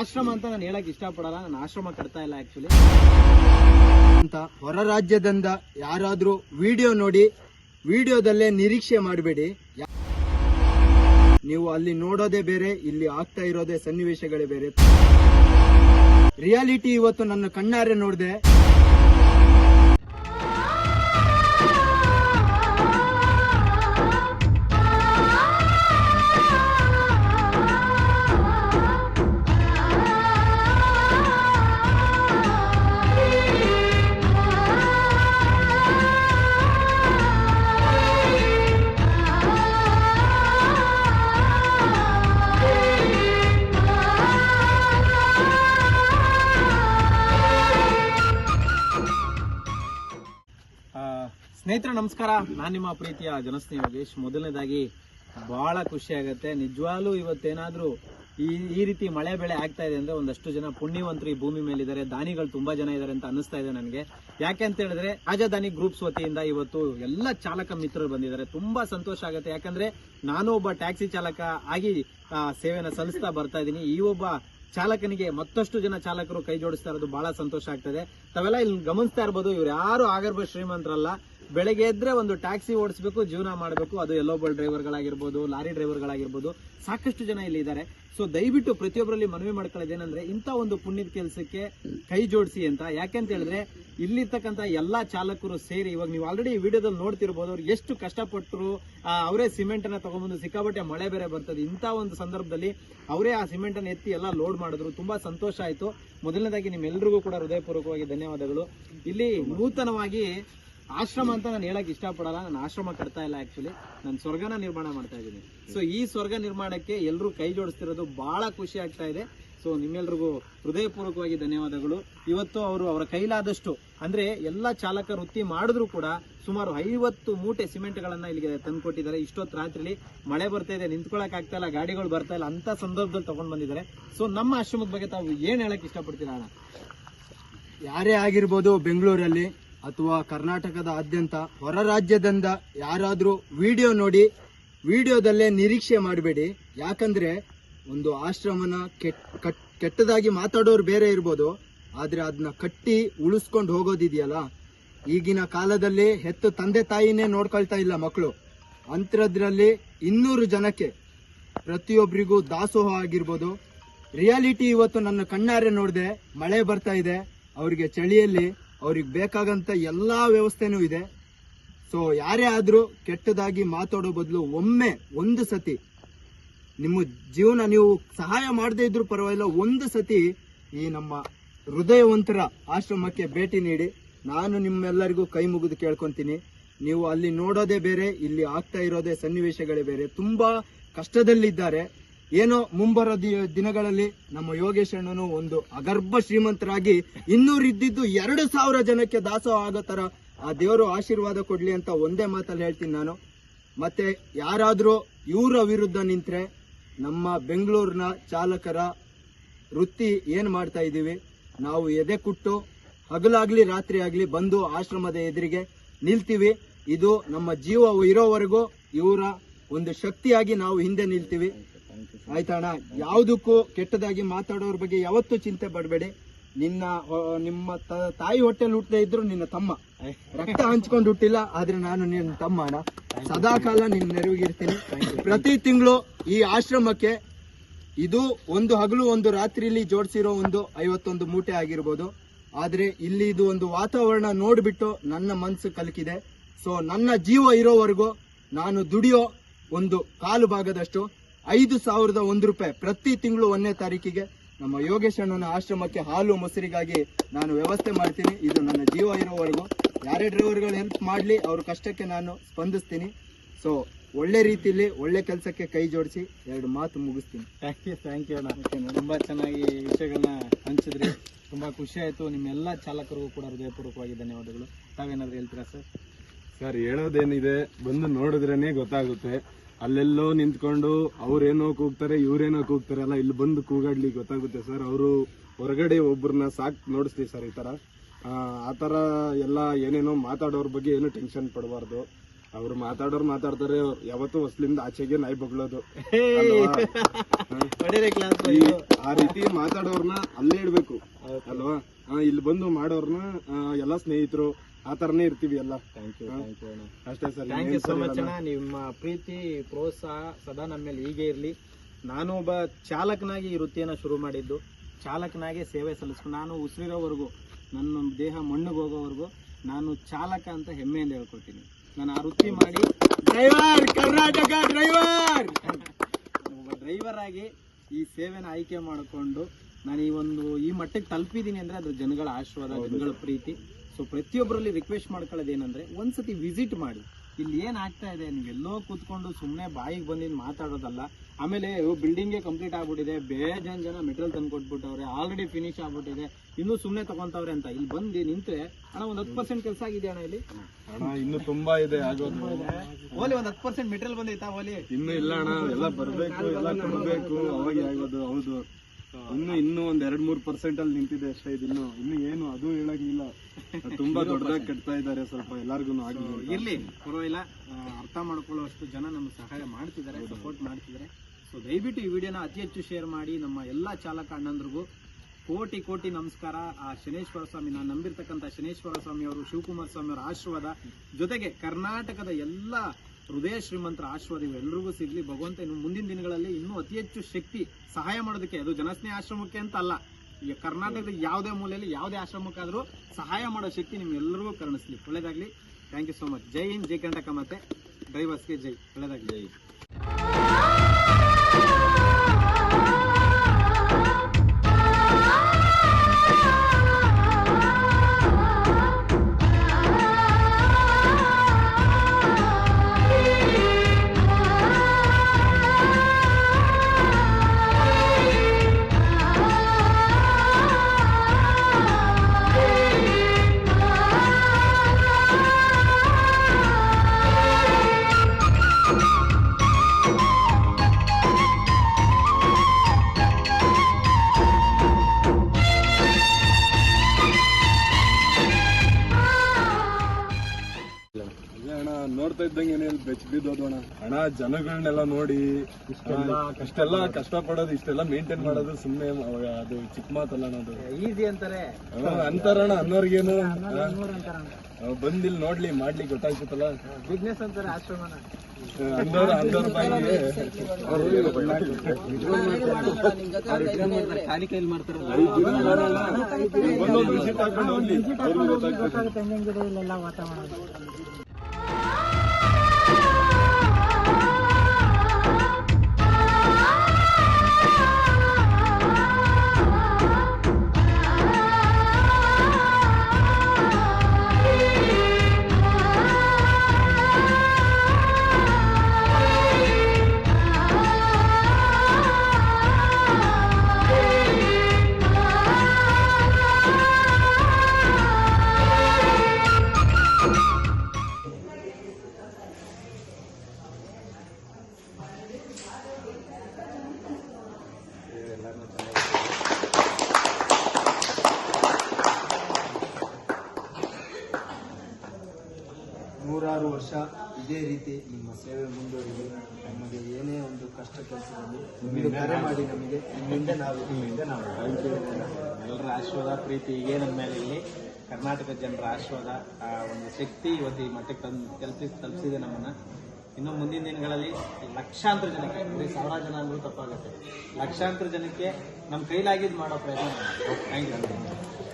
ಆಶ್ರಮ ಅಂತ ನಾನು ಹೇಳಕ್ ಇಷ್ಟಪಡಲ್ಲ, ನಾನು ಆಶ್ರಮ ಕಟ್ತಾ ಇಲ್ಲ ಆಕ್ಚುಲಿ ಅಂತ ಹೊರ ರಾಜ್ಯದಿಂದ ಯಾರಾದ್ರೂ ವಿಡಿಯೋ ನೋಡಿ, ವಿಡಿಯೋದಲ್ಲೇ ನಿರೀಕ್ಷೆ ಮಾಡಬೇಡಿ. ನೀವು ಅಲ್ಲಿ ನೋಡೋದೇ ಬೇರೆ, ಇಲ್ಲಿ ಆಗ್ತಾ ಇರೋದೇ ಸನ್ನಿವೇಶಗಳೇ ಬೇರೆ. ರಿಯಾಲಿಟಿ ಇವತ್ತು ನನ್ನ ಕಣ್ಣಾರೆ ನೋಡಿದೆ. ಸ್ನೇಹಿತರೆ, ನಮಸ್ಕಾರ. ನಾನು ನಿಮ್ಮ ಪ್ರೀತಿಯ ಜನಸ್ನೇಹಿ ಯೋಗೇಶ್. ಮೊದಲನೇದಾಗಿ ಬಹಳ ಖುಷಿ ಆಗುತ್ತೆ. ನಿಜವಾಗ್ಲೂ ಇವತ್ತೇನಾದರೂ ಈ ಈ ರೀತಿ ಮಳೆ ಬೆಳೆ ಆಗ್ತಾ ಇದೆ ಅಂದರೆ ಒಂದಷ್ಟು ಜನ ಪುಣ್ಯವಂತರು ಈ ಭೂಮಿ ಮೇಲಿದ್ದಾರೆ. ದಾನಿಗಳು ತುಂಬ ಜನ ಇದ್ದಾರೆ ಅಂತ ಅನಿಸ್ತಾ ಇದೆ ನನಗೆ. ಯಾಕೆ ಅಂತ ಹೇಳಿದ್ರೆ, ರಾಜಧಾನಿ ಗ್ರೂಪ್ಸ್ ವತಿಯಿಂದ ಇವತ್ತು ಎಲ್ಲ ಚಾಲಕ ಮಿತ್ರರು ಬಂದಿದ್ದಾರೆ. ತುಂಬ ಸಂತೋಷ ಆಗುತ್ತೆ. ಯಾಕಂದರೆ ನಾನು ಒಬ್ಬ ಟ್ಯಾಕ್ಸಿ ಚಾಲಕ ಆಗಿ ಸೇವೆಯನ್ನು ಸಲ್ಲಿಸ್ತಾ ಬರ್ತಾ ಇದ್ದೀನಿ. ಈ ಒಬ್ಬ ಚಾಲಕನಿಗೆ ಮತ್ತಷ್ಟು ಜನ ಚಾಲಕರು ಕೈ ಜೋಡಿಸ್ತಾ ಇರೋದು ಬಹಳ ಸಂತೋಷ ಆಗ್ತದೆ. ತಾವೆಲ್ಲ ಇಲ್ಲಿ ಗಮನಿಸ್ತಾ ಇರ್ಬೋದು, ಇವ್ರು ಯಾರು ಆಗರ್ಭ ಶ್ರೀಮಂತರಲ್ಲ. ಬೆಳಗ್ಗೆ ಎದ್ರೆ ಒಂದು ಟ್ಯಾಕ್ಸಿ ಓಡಿಸ್ಬೇಕು, ಜೀವನ ಮಾಡಬೇಕು. ಅದು ಎಲ್ಲೋಬಲ್ ಡ್ರೈವರ್ಗಳಾಗಿರ್ಬೋದು ಲಾರಿ ಡ್ರೈವರ್ಗಳಾಗಿರ್ಬೋದು ಸಾಕಷ್ಟು ಜನ ಇಲ್ಲಿ ಇದ್ದಾರೆ. ಸೊ ದಯವಿಟ್ಟು ಪ್ರತಿಯೊಬ್ಬರಲ್ಲಿ ಮನವಿ ಮಾಡ್ಕೊಳ್ಳೋದೇನೆಂದ್ರೆ ಇಂಥ ಒಂದು ಪುಣ್ಯದ ಕೆಲಸಕ್ಕೆ ಕೈ ಜೋಡಿಸಿ ಅಂತ. ಯಾಕೆಂತ ಹೇಳಿದ್ರೆ ಇಲ್ಲಿರ್ತಕ್ಕಂಥ ಎಲ್ಲಾ ಚಾಲಕರು ಸೇರಿ, ಇವಾಗ ನೀವು ಆಲ್ರೆಡಿ ಈ ವಿಡಿಯೋದಲ್ಲಿ ನೋಡ್ತಿರ್ಬೋದು, ಅವ್ರು ಎಷ್ಟು ಕಷ್ಟಪಟ್ಟರು ಅವರೇ ಸಿಮೆಂಟ್ ಅನ್ನ ತಗೊಂಡ್ಬಂದು ಸಿಕ್ಕಾಪಟ್ಟೆ ಮಳೆ ಬೇರೆ ಬರ್ತದೆ. ಇಂಥ ಒಂದು ಸಂದರ್ಭದಲ್ಲಿ ಅವರೇ ಆ ಸಿಮೆಂಟ್ ಅನ್ನು ಎತ್ತಿ ಎಲ್ಲ ಲೋಡ್ ಮಾಡಿದ್ರು. ತುಂಬಾ ಸಂತೋಷ ಆಯಿತು. ಮೊದಲನೇದಾಗಿ ನಿಮ್ಮೆಲ್ಲರಿಗೂ ಕೂಡ ಹೃದಯಪೂರ್ವಕವಾಗಿ ಧನ್ಯವಾದಗಳು. ಇಲ್ಲಿ ನೂತನವಾಗಿ ಆಶ್ರಮ ಅಂತ ನಾನು ಹೇಳಕ್ ಇಷ್ಟಪಡಲ್ಲ. ನಾನು ಆಶ್ರಮ ಕಟ್ತಾ ಇಲ್ಲ ಆಕ್ಚುಲಿ ನಾನು ಸ್ವರ್ಗನ ನಿರ್ಮಾಣ ಮಾಡ್ತಾ ಇದ್ದೀನಿ. ಸೊ ಈ ಸ್ವರ್ಗ ನಿರ್ಮಾಣಕ್ಕೆ ಎಲ್ಲರೂ ಕೈ ಜೋಡಿಸ್ತಿರೋದು ಬಹಳ ಖುಷಿ ಆಗ್ತಾ ಇದೆ. ಸೊ ನಿಮ್ಮೆಲ್ರಿಗೂ ಹೃದಯಪೂರ್ವಕವಾಗಿ ಧನ್ಯವಾದಗಳು. ಇವತ್ತು ಅವರು ಅವರ ಕೈಲಾದಷ್ಟು, ಅಂದ್ರೆ ಎಲ್ಲ ಚಾಲಕ ವೃತ್ತಿ ಮಾಡಿದ್ರು ಕೂಡ ಸುಮಾರು ಐವತ್ತು ಮೂಟೆ ಸಿಮೆಂಟ್ಗಳನ್ನು ಇಲ್ಲಿಗೆ ತಂದುಕೊಟ್ಟಿದ್ದಾರೆ. ಇಷ್ಟೊತ್ತು ರಾತ್ರಿಲಿ ಮಳೆ ಬರ್ತಾ ಇದೆ, ನಿಂತ್ಕೊಳಕ್ ಆಗ್ತಾ ಇಲ್ಲ, ಗಾಡಿಗಳು ಬರ್ತಾ ಇಲ್ಲ ಅಂತ ಸಂದರ್ಭದಲ್ಲಿ ತಗೊಂಡ್ ಬಂದಿದ್ದಾರೆ. ಸೊ ನಮ್ಮ ಆಶ್ರಮದ ಬಗ್ಗೆ ತಾವು ಏನು ಹೇಳಕ್ ಇಷ್ಟಪಡ್ತೀರಾ ಯಾರೇ ಆಗಿರ್ಬೋದು ಬೆಂಗಳೂರಲ್ಲಿ ಅಥವಾ ಕರ್ನಾಟಕದ ಆದ್ಯಂತ ಹೊರ ರಾಜ್ಯದಿಂದ ಯಾರಾದರೂ ವಿಡಿಯೋ ನೋಡಿ, ವಿಡಿಯೋದಲ್ಲೇ ನಿರೀಕ್ಷೆ ಮಾಡಬೇಡಿ. ಯಾಕಂದ್ರೆ ಒಂದು ಆಶ್ರಮನ ಕೆಟ್ ಕಟ್- ಕೆಟ್ಟದಾಗಿ ಮಾತಾಡೋರು ಬೇರೆ ಇರ್ಬೋದು, ಆದರೆ ಅದನ್ನ ಕಟ್ಟಿ ಉಳಿಸ್ಕೊಂಡು ಹೋಗೋದಿದೆಯಲ್ಲ? ಈಗಿನ ಕಾಲದಲ್ಲಿ ಹೆತ್ತು ತಂದೆ ತಾಯಿನೇ ನೋಡ್ಕೊಳ್ತಾ ಇಲ್ಲ ಮಕ್ಕಳು ಅಂಥದ್ರಲ್ಲಿ ಇನ್ನೂರು ಜನಕ್ಕೆ ಪ್ರತಿಯೊಬ್ಬರಿಗೂ ದಾಸೋಹ ಆಗಿರ್ಬೋದು. ರಿಯಾಲಿಟಿ ಇವತ್ತು ನನ್ನ ಕಣ್ಣಾರೆ ನೋಡಿದೆ, ಮಳೆ ಬರ್ತಾ ಇದೆ, ಅವರಿಗೆ ಚಳಿಯಲ್ಲಿ ಅವ್ರಿಗೆ ಬೇಕಾಗಂತ ಎಲ್ಲಾ ವ್ಯವಸ್ಥೆನೂ ಇದೆ. ಸೊ ಯಾರೇ ಆದ್ರೂ ಕೆಟ್ಟದಾಗಿ ಮಾತಾಡೋ ಬದಲು ಒಮ್ಮೆ ಒಂದು ಸತಿ ನಿಮ್ಮ ಜೀವನ ನೀವು ಸಹಾಯ ಮಾಡದೇ ಇದ್ರೂ ಪರವಾಗಿಲ್ಲ, ಒಂದು ಸತಿ ಈ ನಮ್ಮ ಹೃದಯವಂತರ ಆಶ್ರಮಕ್ಕೆ ಭೇಟಿ ನೀಡಿ. ನಾನು ನಿಮ್ಮೆಲ್ಲರಿಗೂ ಕೈ ಮುಗಿದು ಕೇಳ್ಕೊಂತೀನಿ. ನೀವು ಅಲ್ಲಿ ನೋಡೋದೇ ಬೇರೆ, ಇಲ್ಲಿ ಆಗ್ತಾ ಇರೋದೇ ಸನ್ನಿವೇಶಗಳೇ ಬೇರೆ. ತುಂಬಾ ಕಷ್ಟದಲ್ಲಿದ್ದಾರೆ. ಏನೋ ಮುಂಬರೋ ದಿನಗಳಲ್ಲಿ ನಮ್ಮ ಯೋಗೇಶಣ್ಣನು ಒಂದು ಅಗರ್ಭ ಶ್ರೀಮಂತರಾಗಿ ಇನ್ನೂರು ಇದ್ದಿದ್ದು ಎರಡು ಸಾವಿರ ಜನಕ್ಕೆ ದಾಸೋಹ ಆಗೋ ತರ ಆ ದೇವರು ಆಶೀರ್ವಾದ ಕೊಡ್ಲಿ ಅಂತ ಒಂದೇ ಮಾತಲ್ಲಿ ಹೇಳ್ತೀನಿ ನಾನು. ಮತ್ತೆ ಯಾರಾದರೂ ಇವರ ವಿರುದ್ಧ ನಿಂತ್ರೆ ನಮ್ಮ ಬೆಂಗಳೂರಿನ ಚಾಲಕರ ವೃತ್ತಿ ಏನು ಮಾಡ್ತಾ ಇದ್ದೀವಿ? ನಾವು ಎದೆ ಕುಟ್ಟು ಹಗಲಾಗ್ಲಿ ರಾತ್ರಿ ಆಗಲಿ ಬಂದು ಆಶ್ರಮದ ಎದುರಿಗೆ ನಿಲ್ತೀವಿ. ಇದು ನಮ್ಮ ಜೀವ ಇರೋವರೆಗೂ ಇವರ ಒಂದು ಶಕ್ತಿಯಾಗಿ ನಾವು ಹಿಂದೆ ನಿಲ್ತೀವಿ. ಆಯ್ತಣ್ಣ? ಯಾವುದಕ್ಕೂ ಕೆಟ್ಟದಾಗಿ ಮಾತಾಡೋರ ಬಗ್ಗೆ ಯಾವತ್ತೂ ಚಿಂತೆ ಪಡಬೇಡಿ. ನಿನ್ನ ನಿಮ್ಮ ತಾಯಿ ಹೊಟ್ಟೆಲಿ ಹುಟ್ಟದೇ ಇದ್ರು ನಿನ್ನ ತಮ್ಮ. ರಕ್ತ ಹಂಚ್ಕೊಂಡು ಹುಟ್ಟಿಲ್ಲ, ಆದ್ರೆ ನಾನು ನಿನ್ನ ತಮ್ಮ ಅಣ್ಣ ಸದಾ ಕಾಲ ನಿನ್ನ ನೆರವಿಗಿರ್ತೀನಿ ಪ್ರತಿ ತಿಂಗಳು ಈ ಆಶ್ರಮಕ್ಕೆ ಇದು ಒಂದು ಹಗಲು, ಒಂದು ರಾತ್ರಿಲಿ ಜೋಡಿಸಿರೋ ಒಂದು ಐವತ್ತೊಂದು ಮೂಟೆ ಆಗಿರ್ಬೋದು. ಆದ್ರೆ ಇಲ್ಲಿ ಇದು ಒಂದು ವಾತಾವರಣ ನೋಡ್ಬಿಟ್ಟು ನನ್ನ ಮನಸ್ಸು ಕಲಕಿದೆ. ಸೊ ನನ್ನ ಜೀವ ಇರೋವರೆಗೂ ನಾನು ದುಡಿಯೋ ಒಂದು ಕಾಲು ಭಾಗದಷ್ಟು ಐದು ಸಾವಿರದ ಒಂದು ರೂಪಾಯಿ ಪ್ರತಿ ತಿಂಗಳು ಒಂದನೇ ತಾರೀಕಿಗೆ ನಮ್ಮ ಯೋಗೇಶ್ ಅಣ್ಣನ ಆಶ್ರಮಕ್ಕೆ ಹಾಲು ಮೊಸರಿಗಾಗಿ ನಾನು ವ್ಯವಸ್ಥೆ ಮಾಡ್ತೀನಿ. ಇದು ನನ್ನ ಜೀವ ಇರೋವರೆಗೂ. ಯಾರೇ ಡ್ರೈವರ್ಗಳು ಹೆಲ್ಪ್ ಮಾಡಲಿ, ಅವ್ರ ಕಷ್ಟಕ್ಕೆ ನಾನು ಸ್ಪಂದಿಸ್ತೀನಿ. ಸೊ ಒಳ್ಳೆ ರೀತಿಯಲ್ಲಿ ಒಳ್ಳೆ ಕೆಲಸಕ್ಕೆ ಕೈ ಜೋಡಿಸಿ ಎರಡು ಮಾತು ಮುಗಿಸ್ತೀನಿ. ಥ್ಯಾಂಕ್ ಯು ಥ್ಯಾಂಕ್ ಯು ಅಣ್ಣ. ತುಂಬ ಚೆನ್ನಾಗಿ ವಿಷಯಗಳನ್ನ ಹಂಚಿದ್ರಿ. ತುಂಬ ಖುಷಿ ಆಯಿತು. ನಿಮ್ಮೆಲ್ಲ ಚಾಲಕರಿಗೂ ಕೂಡ ಹೃದಯಪೂರ್ವಕವಾಗಿ ಧನ್ಯವಾದಗಳು. ತಾವೇನಾದ್ರು ಹೇಳ್ತೀರಾ ಸರ್? ಸರ್ ಹೇಳೋದೇನಿದೆ ಬಂದು ನೋಡಿದ್ರೇನೆ ಗೊತ್ತಾಗುತ್ತೆ. ಅಲ್ಲೆಲ್ಲೋ ನಿಂತ್ಕೊಂಡು ಅವ್ರೇನೋ ಕೂಗ್ತಾರೆ ಇವ್ರೇನೋ ಕೂಗ್ತಾರಲ್ಲ ಇಲ್ಲಿ ಬಂದು ಕೂಗಾಡ್ಲಿಕ್ಕೆ ಗೊತ್ತಾಗುತ್ತೆ. ಸರ್ ಅವರು ಹೊರಗಡೆ ಒಬ್ಬರನ್ನ ಸಾಕ್ ನೋಡಿಸ್ತೀವಿ ಸರ್ ಈ ತರ ಆ, ಥರ ಎಲ್ಲ ಏನೇನೋ ಮಾತಾಡೋರ ಬಗ್ಗೆ ಏನು ಟೆನ್ಷನ್ ಪಡಬಾರ್ದು. ಅವ್ರು ಮಾತಾಡೋರು ಮಾತಾಡ್ತಾರೆ ಯಾವತ್ತೂ ಹೊಸ್ಲಿಂದ ಆಚೆಗೆ ನಾಯಿ ಬಗ್ಳೋದು. ಆ ರೀತಿ ಮಾತಾಡೋರ್ನ ಅಲ್ಲೇ ಇಡ್ಬೇಕು. ಅಲ್ವಾ? ಇಲ್ಲಿ ಬಂದು ಮಾಡೋರ್ನ ಎಲ್ಲ ಸ್ನೇಹಿತರು ಆ ತರನೇ ಇರ್ತೀವಿ ಎಲ್ಲ. ಥ್ಯಾಂಕ್ ಯು ಥ್ಯಾಂಕ್ ಯು ಅಷ್ಟೇ sir thank you so much ಅಣ್ಣ. ನಿಮ್ಮ ಪ್ರೀತಿ ಪ್ರೋತ್ಸಾಹ ಸದಾ ನಮ್ಮ ಮೇಲೆ ಹೀಗೆ ಇರಲಿ. ನಾನು ಒಬ್ಬ ಚಾಲಕನಾಗಿ ಈ ವೃತ್ತಿಯನ್ನು ಶುರು ಮಾಡಿದ್ದು. ಚಾಲಕನಾಗಿ ಸೇವೆ ಸಲ್ಲಿಸ್ಕೊಂಡು ನಾನು ಉಸಿರಿರೋವರೆಗೂ ನನ್ನ ದೇಹ ಮಣ್ಣಿಗೆ ಹೋಗೋವರೆಗೂ ನಾನು ಚಾಲಕ ಅಂತ ಹೆಮ್ಮೆಯಿಂದ ಹೇಳ್ಕೊಳ್ತೀನಿ. ನಾನು ಆ ವೃತ್ತಿ ಮಾಡಿ ಡ್ರೈವರ್ ಕರ್ನಾಟಕ ಡ್ರೈವರ್! ಒಬ್ಬ ಡ್ರೈವರ್ ಆಗಿ ಈ ಸೇವೆನ ಆಯ್ಕೆ ಮಾಡಿಕೊಂಡು ನಾನು ಈ ಒಂದು ಈ ಮಟ್ಟಕ್ಕೆ ತಲುಪಿದ್ದೀನಿ ಅಂದ್ರೆ ಅದು ಜನಗಳ ಆಶೀರ್ವಾದ ಜನಗಳ ಪ್ರೀತಿ. ಸೊ ಪ್ರತಿಯೊಬ್ಬರಲ್ಲಿ ರಿಕ್ವೆಸ್ಟ್ ಮಾಡ್ಕೊಳ್ಳೋದು ಏನಂದ್ರೆ ಒಂದ್ಸತಿ ವಿಸಿಟ್ ಮಾಡಿ. ಇಲ್ಲಿ ಏನು ಆಗ್ತಾ ಇದೆ? ನೀವೆಲ್ಲೋ ಕೂತ್ಕೊಂಡು ಸುಮ್ಮನೆ ಬಾಯಿಗೆ ಬಂದಿದ್ದು ಮಾತಾಡೋದಲ್ಲ. ಆಮೇಲೆ ಬಿಲ್ಡಿಂಗೇ ಕಂಪ್ಲೀಟ್ ಆಗ್ಬಿಟ್ಟಿದೆ. ಬೇಜಾನ್ ಜನ ಮೆಟೀರಿಯಲ್ ತಂದು ಕೊಟ್ಬಿಟ್ಟವ್ರೆ. ಆಲ್ರೆಡಿ ಫಿನಿಶ್ ಆಗ್ಬಿಟ್ಟಿದೆ. ಇನ್ನೂ ಸುಮ್ಮನೆ ತಗೊಂತವ್ರೆ ಅಂತ. ಇಲ್ಲಿ ಬಂದು ನಿಂತ್ರೆ ಅಣ್ಣ ಒಂದು ಹತ್ತು ಪರ್ಸೆಂಟ್ ಕೆಲಸ ಆಗಿದೆ ಅಣ್ಣ ಇಲ್ಲಿ? ಇನ್ನೂ ತುಂಬಾ ಇದೆ ಓಲಿ ಒಂದು ಹತ್ತು ಪರ್ಸೆಂಟ್ ಮೆಟೀರಿಯಲ್ ಬಂದೈತಾ ಓಲಿ? ಇನ್ನು ಇಲ್ಲ ಅಣ್ಣ. ಎಲ್ಲ ಬರಬೇಕು ಎಲ್ಲ ಕೊಡಬೇಕು. ಅವಾಗ ಆಗೋದು ಹೌದು. ಇನ್ನು ಇನ್ನು ಒಂದ್ ಎರಡ್ ಮೂರ್ ಪರ್ಸೆಂಟ್ ಅಲ್ಲಿ ನಿಂತಿದೆ ಅಷ್ಟೇ ಇದು ಇನ್ನು. ಏನು ಅದು ಹೇಳಂಗಿಲ್ಲ. ತುಂಬಾ ದೊಡ್ಡದಾಗಿ ಕಟ್ತಾ ಇದ್ದಾರೆ ಸ್ವಲ್ಪ ಎಲ್ಲಾರ್ಗು ಅಂತ. ಇರ್ಲಿ ಪರವಾಗಿಲ್ಲ. ಅರ್ಥ ಮಾಡ್ಕೊಳ್ಳುವಷ್ಟು ಜನ ನಮ್ಗೆ ಸಹಾಯ ಮಾಡ್ತಿದ್ದಾರೆ ಸಪೋರ್ಟ್ ಮಾಡ್ತಿದ್ದಾರೆ. ಸೊ ದಯವಿಟ್ಟು ಈ ವಿಡಿಯೋನ ಅತಿ ಹೆಚ್ಚು ಶೇರ್ ಮಾಡಿ ನಮ್ಮ ಎಲ್ಲಾ ಚಾಲಕ ಅಣ್ಣಂದ್ರಿಗೂ. ಕೋಟಿ ಕೋಟಿ ನಮಸ್ಕಾರ. ಆ ಶನೇಶ್ವರ ಸ್ವಾಮಿ ನಾನು ನಂಬಿರ್ತಕ್ಕಂಥ ಶನೇಶ್ವರ ಸ್ವಾಮಿ ಅವರು ಶಿವಕುಮಾರ ಸ್ವಾಮಿ ಅವರ ಆಶೀರ್ವಾದ ಜೊತೆಗೆ ಕರ್ನಾಟಕದ ಎಲ್ಲ ಹೃದಯ ಶ್ರೀಮಂತರ ಆಶೀರ್ವಾದ ಇವೆಲ್ಲರಿಗೂ ಸಿಗ್ಲಿ. ಭಗವಂತ ಇನ್ನು ಮುಂದಿನ ದಿನಗಳಲ್ಲಿ ಇನ್ನೂ ಅತಿ ಹೆಚ್ಚು ಶಕ್ತಿ, ಸಹಾಯ ಮಾಡೋದಕ್ಕೆ, ಅದು ಜನಸ್ನೇಹ ಆಶ್ರಮಕ್ಕೆ ಅಂತ ಅಲ್ಲ. ಈಗ ಕರ್ನಾಟಕದ ಯಾವುದೇ ಮೂಲೆಯಲ್ಲಿ ಯಾವುದೇ ಆಶ್ರಮಕ್ಕಾದರೂ ಸಹಾಯ ಮಾಡೋ ಶಕ್ತಿ ನಿಮ್ಗೆಲ್ಲರಿಗೂ ಕರ್ಣಿಸ್ಲಿ. ಒಳ್ಳೇದಾಗ್ಲಿ. ಥ್ಯಾಂಕ್ ಯು ಸೋ ಮಚ್ ಜೈ ಹಿಂದ್, ಜೈ ಕರ್ನಾಟಕ ಮತ್ತೆ ಡ್ರೈವರ್ಸ್ಗೆ ಜೈ. ಒಳ್ಳೇದಾಗ್ಲಿ. ಜೈ ಬೆಚ್ಚ ಬಿದ್ದೋದು ಅಣ್ಣ ಅಣ್ಣ ಜನಗಳನ್ನೆಲ್ಲ ನೋಡಿ ಇಷ್ಟೆಲ್ಲ ಕಷ್ಟ ಪಡೋದು ಇಷ್ಟೆಲ್ಲ ಮೇಂಟೈನ್ ಮಾಡೋದು ಸುಮ್ಮನೆ ಅದು ಚಿಕ್ಕ ಮಾತಲ್ಲ ಅನ್ನೋದು. ಈಸಿ ಅಂತಾರೆ. ಅಂತಾರಣ ಅಂತಾರಣ್ಣ ಅನ್ನೋರ್ಗೇನು? ಬಂದಿಲ್ ನೋಡ್ಲಿ ಮಾಡ್ಲಿ ಗೊತ್ತಾಗ್ತಲ್ಲ ಬಿಸ್ನೆಸ್ ಅಂತಾರೆ ಆಶ್ರಮನ. ಬಾಯಿಗೆ. ಬಂದೊಂದ್ ವಿಸಿಟ್ ಹಾಕೊಂಡು ಹೋಗ್ಲಿ. ಅವ್ರಿಗೂ ಗೊತ್ತಾಗ್ತದೆ. ರೀತಿ ನಿಮ್ಮ ಸೇವೆ ಮುಂದುವರಿದು ನಮಗೆ ಏನೇ ಒಂದು ಕಷ್ಟ ಕೆಲಸದಲ್ಲಿ ನಿಮಗೆ ಕರೆ ಮಾಡಿ ನಮಗೆ ನಿಮ್ಮಿಂದ ನಾವು ನಿಮ್ಮಿಂದ ನಾವು ಎಲ್ಲರ ಆಶೀರ್ವಾದ ಪ್ರೀತಿ ಹೀಗೆ ನಮ್ಮ ಮೇಲೆ ಇಲ್ಲಿ ಕರ್ನಾಟಕ ಜನರ ಆಶೀರ್ವಾದ ಆ ಒಂದು ಶಕ್ತಿ ಇವತ್ತು ಈ ಮಟ್ಟಕ್ಕೆ ತಂದು ತಲುಪಿಸಿ ತಲುಪಿಸಿದೆ ನಮ್ಮನ್ನ. ಇನ್ನು ಮುಂದಿನ ದಿನಗಳಲ್ಲಿ ಲಕ್ಷಾಂತರ ಜನಕ್ಕೆ ಬರೀ ಸಾವಿರ ಜನ ಅಂದ್ರೂ ತಪ್ಪಾಗುತ್ತೆ. ಲಕ್ಷಾಂತರ ಜನಕ್ಕೆ ನಮ್ಮ ಕೈಲಾಗಿದ್ದು ಮಾಡೋ ಪ್ರಯತ್ನ ಥ್ಯಾಂಕ್ ಯು.